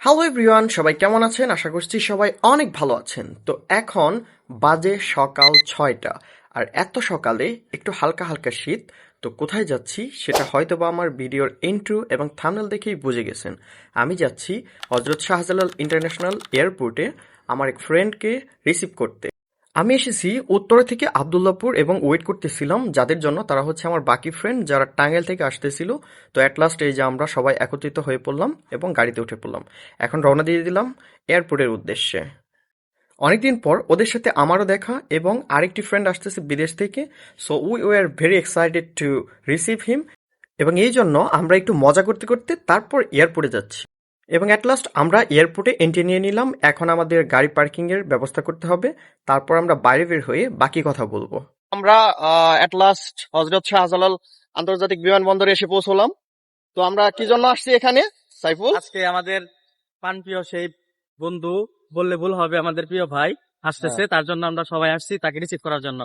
Hello everyone সবাই কেমন আছেন? আশা করছি সবাই অনেক ভালো আছেন। তো এখন বাজে সকাল ছয়টা। আর এত সকালে একটু হালকা হালকা শীত। তো কোথায় যাচ্ছি সেটা হয়তো বা আমার ভিডিওর ইন্ট্রো এবং থামনেল দেখেই বুঝে গেছেন। আমি যাচ্ছি হজরত শাহজালাল ইন্টারন্যাশনাল এয়ারপোর্টে আমার এক ফ্রেন্ডকে রিসিভ করতে। আমি এসেছি উত্তরা থেকে আবদুল্লাপুর এবং ওয়েট করতেছিলাম, যাদের জন্য তারা হচ্ছে আমার বাকি ফ্রেন্ড যারা টাঙ্গাইল থেকে আসতেছিল। তো অ্যাট লাস্ট এই যে আমরা সবাই একত্রিত হয়ে পড়লাম এবং গাড়িতে উঠে পড়লাম। এখন রওনা দিয়ে দিলাম এয়ারপোর্টের উদ্দেশ্যে। অনেকদিন পর ওদের সাথে আমারও দেখা এবং আরেকটি ফ্রেন্ড আসতেছে বিদেশ থেকে so we were very excited to receive him এবং এই জন্য আমরা একটু মজা করতে করতে তারপর এয়ারপোর্টে যাচ্ছি। এবং অ্যাট লাস্ট আমরা এয়ারপোর্টে এন্ট্রি নিয়ে নিলাম। এখন আমাদের গাড়ি পার্কিং এর ব্যবস্থা করতে হবে। তারপর আমরা বাইরে বের হয়ে বাকি কথা বলব। আমরা অ্যাট লাস্ট হজরত শাহজালাল আন্তর্জাতিক বিমানবন্দরে এসে পৌঁছলাম। তো আমরা কি জন্য আসছি এখানে সাইফুল? আজকে আমাদের প্রাণপ্রিয় সেই বন্ধু বললে ভুল হবে আমাদের প্রিয় ভাই আসতেছে। তার জন্য আমরা সবাই আসছি তাকে রিসিভ করার জন্য।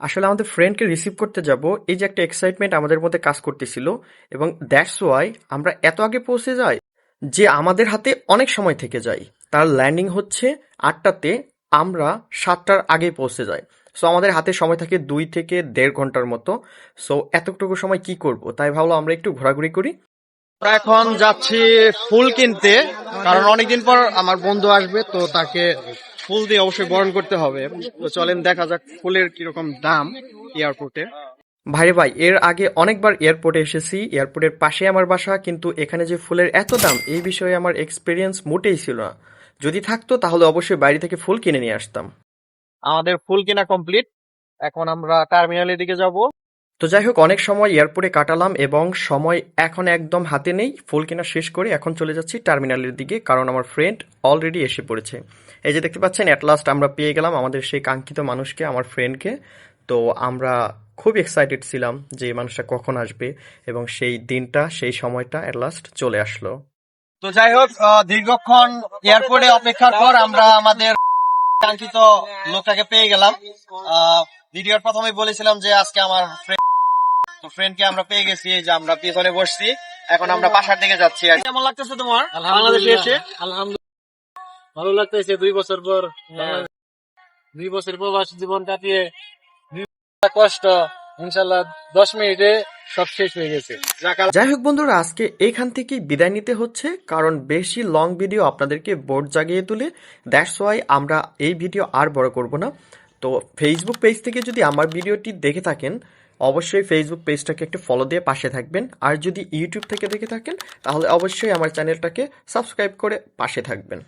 আসলে আমাদের ফ্রেন্ডকে রিসিভ করতে যাব এই যে একটা এক্সাইটমেন্ট আমাদের মধ্যে কাজ করতেছিল। এবং দ্যাটস ওয়াই আমরা এত আগে পৌঁছে যাই। যে আমাদের হাতে অনেক সময় থেকে যায়। তার ল্যান্ডিং হচ্ছে আটটাতে আমরা সাতটার আগে পৌঁছে যাই। সো আমাদের হাতে সময় থাকে দুই থেকে দেড় ঘণ্টার মতো। সো এতটুকু সময় কি করব? তাই ভাবলো আমরা একটু ঘোরাঘুরি করি। এখন যাচ্ছি ফুল কিনতে, কারণ অনেকদিন পর আমার বন্ধু আসবে, তো তাকে ফুল দিয়ে অবশ্যই বরণ করতে হবে। তো চলেন দেখা যাক ফুলের কীরকম দাম এয়ারপোর্টে ভাইরে ভাই এর আগে অনেকবার এয়ারপোর্টে এসেছি এয়ারপোর্টের পাশে আমার বাসা কিন্তু এখানে যে ফুলের এত দাম এই বিষয়ে আমার এক্সপিরিয়েন্স মোটেই ছিল না। যদি থাকতো তাহলে অবশ্যই বাইরে থেকে ফুল কিনে নিয়ে আসতাম। আমাদের ফুল কেনা কমপ্লিট এখন আমরা টার্মিনালের দিকে যাব। তো যাই হোক অনেক সময় এয়ারপোর্টে কাটালাম এবং সময় এখন একদম হাতে নেই। ফুল কেনা শেষ করে এখন চলে যাচ্ছি টার্মিনালের দিকে কারণ আমার ফ্রেন্ড অলরেডি এসে পড়েছে। এই যে দেখতে পাচ্ছেন অ্যাট লাস্ট আমরা পেয়ে গেলাম আমাদের সেই কাঙ্ক্ষিত মানুষকে আমার ফ্রেন্ডকে তো আমরা খুব এক্সাইটেড ছিলাম যে মানুষটা কখন আসবে এবং সেই দিনটা সেই সময়টা অ্যাট লাস্ট চলে আসলো। তো যাই হোক দীর্ঘক্ষণ এয়ারপোর্টে অপেক্ষার পর আমরা আমাদের কাঙ্ক্ষিত লোকটাকে পেয়ে গেলাম। ভিডিওর প্রথমে বলেছিলাম যে আজকে আমার ফ্রেন্ড তো ফ্রেন্ডকে আমরা পেয়ে গেছি যে আমরা পিছনে বসছি। এখন আমরা বাসার দিকে যাচ্ছি আর কেমন লাগতেছে তোমার? বাংলাদেশে এসে? আলহামদুলিল্লাহ। ভালো লাগতেছে দুই বছর পর দুই বছর প্রবাস জীবন কাটিয়ে কষ্ট দশ মিনিটে সব শেষ যাই হোক বন্ধুরা, আজকে এইখান থেকেই বিদায় নিতে হচ্ছে, কারণ বেশি লং ভিডিও আপনাদেরকে বোর্ড জাগিয়ে তুলে দ্যাটস ওয়াই আমরা এই ভিডিও আর বড় করব না। তো ফেসবুক পেজ থেকে যদি আমার ভিডিওটি দেখে থাকেন, অবশ্যই ফেসবুক পেজটাকে একটু ফলো দিয়ে পাশে থাকবেন। আর যদি ইউটিউব থেকে দেখে থাকেন, তাহলে অবশ্যই আমার চ্যানেলটাকে সাবস্ক্রাইব করে পাশে থাকবেন।